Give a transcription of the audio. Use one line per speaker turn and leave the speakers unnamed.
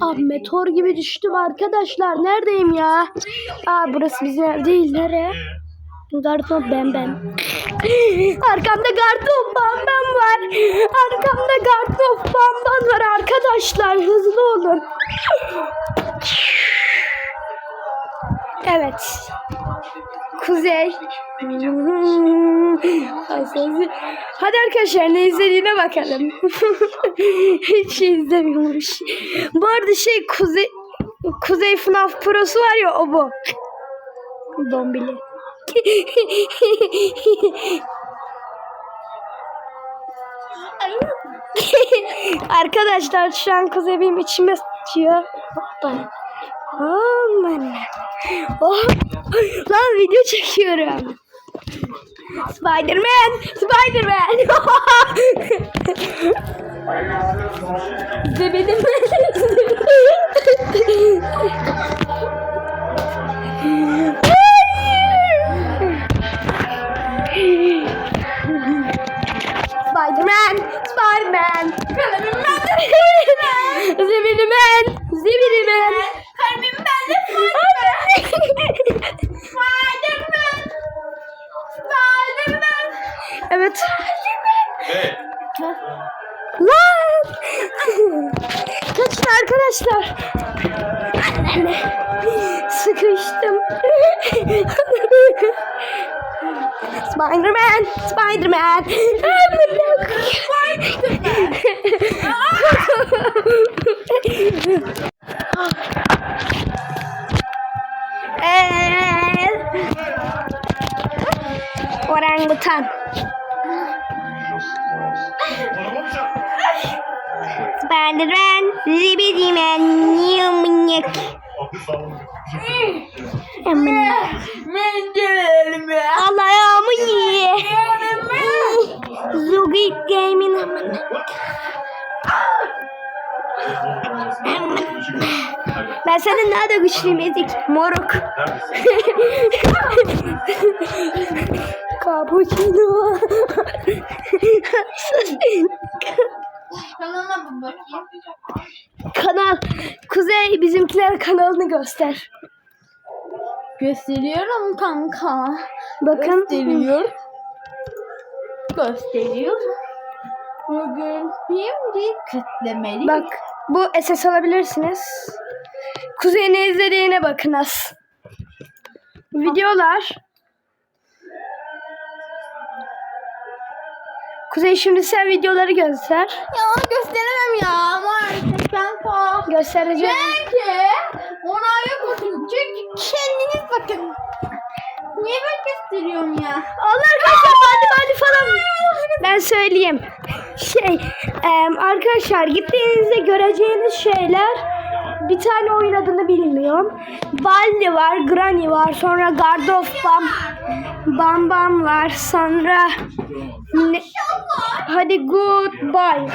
Abi meteor gibi düştüm arkadaşlar. Neredeyim ya? Aa burası bizim ev değil. Nereye? Garton ben ben. Arkamda garton bamban var. Arkamda garton bamban var arkadaşlar. Hızlı olun. Evet. Kuzey. Hadi arkadaşlar ne izlediğine bakalım. Hiç şey izlemiyormuş. Bu arada şey Kuzey Kuzey FNAF Pro'su var ya o bu. Dombili. Arkadaşlar şu an Kuzey benim içime sıçıyor. Hoppa. Aman. Oh. Lan video çekiyorum. Spiderman, Spiderman. Zebedim. Spiderman, Spiderman. Zebedim. Zebedim.
Kalbim bende Spiderman. Spiderman.
Evet.
Evet.
Lan! Kaçın arkadaşlar. Sıkıştım. Spiderman, Spiderman. Orangutan. Yumyak. Aman.
Mendelime.
Allah ayağımı ye. Zugit Game'in aman. Ben senden daha da güçlüyüm Ezik. Moruk. Cappuccino.
Kanalına bir bakayım.
Kanal. Kuzey bizimkiler kanalını göster.
Gösteriyorum kanka.
Bakın.
Gösteriyor. Gösteriyor. Bugün şimdi kütlemeli.
Bak bu SS alabilirsiniz. Kuzey ne izlediğine bakınız. Videolar. Kuzey şimdi sen videoları göster.
Ya gösteremem ya maalesef kanka.
Göstereceğim.
Çünkü ona ayak bakın. Çünkü kendiniz bakın. Niye ben gösteriyorum ya?
Allah arkadaşlar bandi bandi falan. Ben söyleyeyim. Şey arkadaşlar gittiğinizde göreceğiniz şeyler bir tane oyun adını bilmiyorum. Baldi var, Granny var, sonra Guard of Bam, Bam Bam var, sonra ne- hadi goodbye.